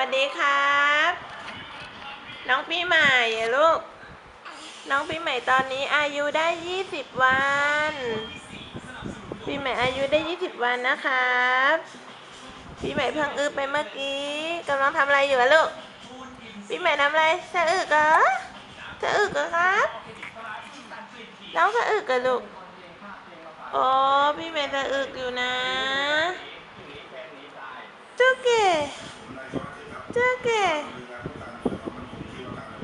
วัสดีครับ น้องปีใหม่ลูก น้องปีใหม่ตอนนี้อายุได้20วันปีใหม่อายุได้20วันนะครับปีใหม่พิ่งอึไปเมื่อกี้กำลังทำอะไรอยู่ลูกปีใหม่ทำอะไรสะอึกเหรอสะอึกเหรอครับน้องสะอึกเหรอลูกโอ้พี่ใหม่สะอึกอยู่นะจุกเก๋ ก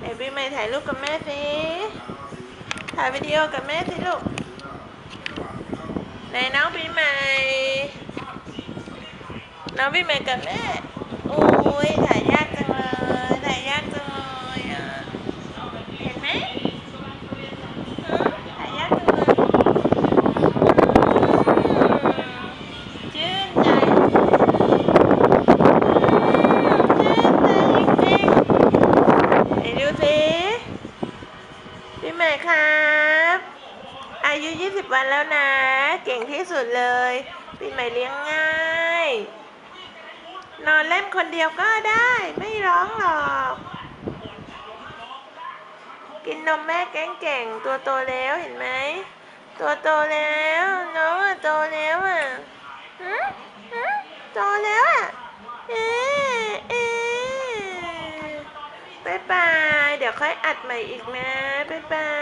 เอพี่ใหม่ถ่ายรูปกับแม่สิถ่ายวิดีโอกับแม่สิลูกในน้องพี่ใหม่ น้องพี่ใหม่กับแม่ โอ้ยถ่ายยากจังเลยถ่ายยากจังเลยอะเห็นไหมฮะถ่ายยากจังเลย ชื่นใจชื่นใจจริงๆไหนดูสิ พี่ใหม่ครับ อายุ 20 วันแล้วนะ เก่งที่สุดเลยพี่ใหม่เลี้ยงง่าย นอนเล่นคนเดียวก็ได้ ไม่ร้องหรอก กินนมแม่เก่งๆตัวโตแล้วเห็นไหม ตัวโตแล้วน้องอะโตแล้วอะฮะฮะโตแล้วอะเอ๊ะเอ๊ะบายบาย เดี๋ยวค่อยอัดใหม่อีกนะ บ๊ายบาย